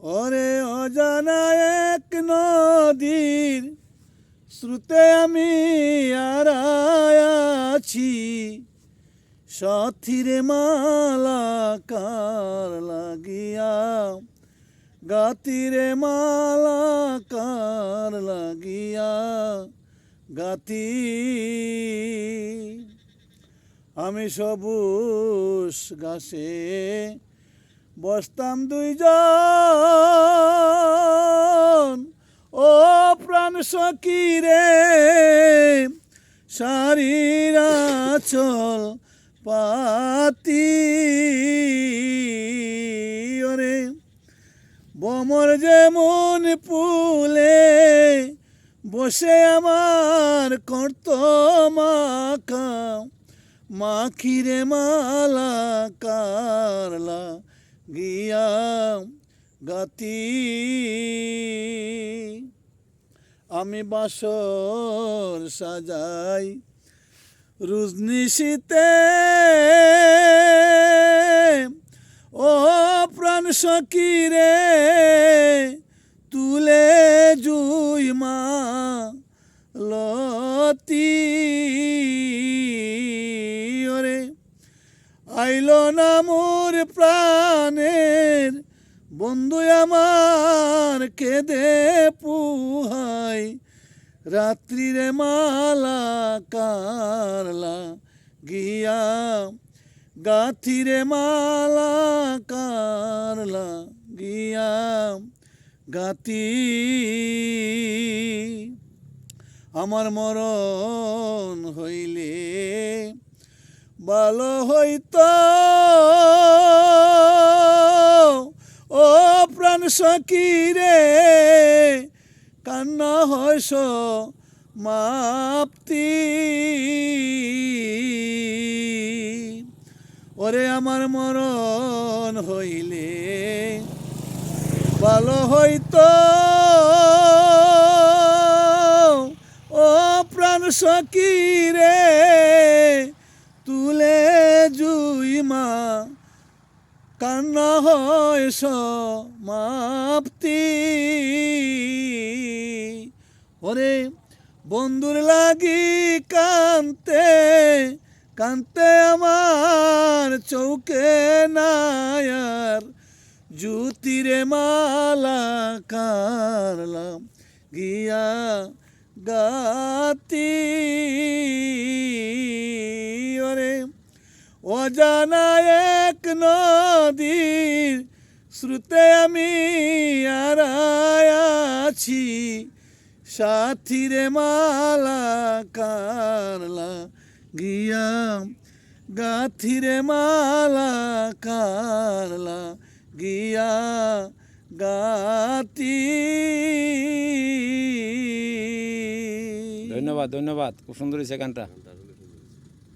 ওরে অজানা এক নদীর শ্রুতে আমি আছি। সাথীরে মালা কার লাগিয়া, গাতিরে মালা কার লাগিয়া, গাতি। আমি সবুজ গাছে বসতাম দুইজন। ও প্রাণ সখী রে শারীরা চল পাতি। ওরে, বমর যেমন পুলে বসে আমার কর্ত মাখা মাখিরে মালা কারলা গিয়া গতি। আমি বাসর সাজাই রুজনিশীতে ও প্রাণ সখী রে তুলে জুই মা লতি ওরে, আইলো না মোর প্রাণের বন্ধু আমার কেঁদে পুহাই। রাত্রিরে মালা কারলা গিয়া, গাথিরে মালা কারলা গিয়া গাতি আমার মরণ হইলে ভালো হইতো। ও প্রাণ সখী রে, কান্না হয়স মাপ্তি। ওরে আমার মরণ হইলে ভালো হইতো। ও প্রাণ সখী রে তুলে জুই মা, কান্না হয় সমাপ্তি। ওরে বন্ধুর লাগি কান্তে কান্তে আমার চৌকে নায়ার। জুতিরে মালা কারলাম গিয়া গাতি। অজানা এক নদীর শ্রুতে আমি আছি। সাথীরে মালা কারলা গিয়া গাথিরে মালা কারলা গিয়া গাতি। ধন্যবাদ ধন্যবাদ। খুব সুন্দর হয়েছে গানটা।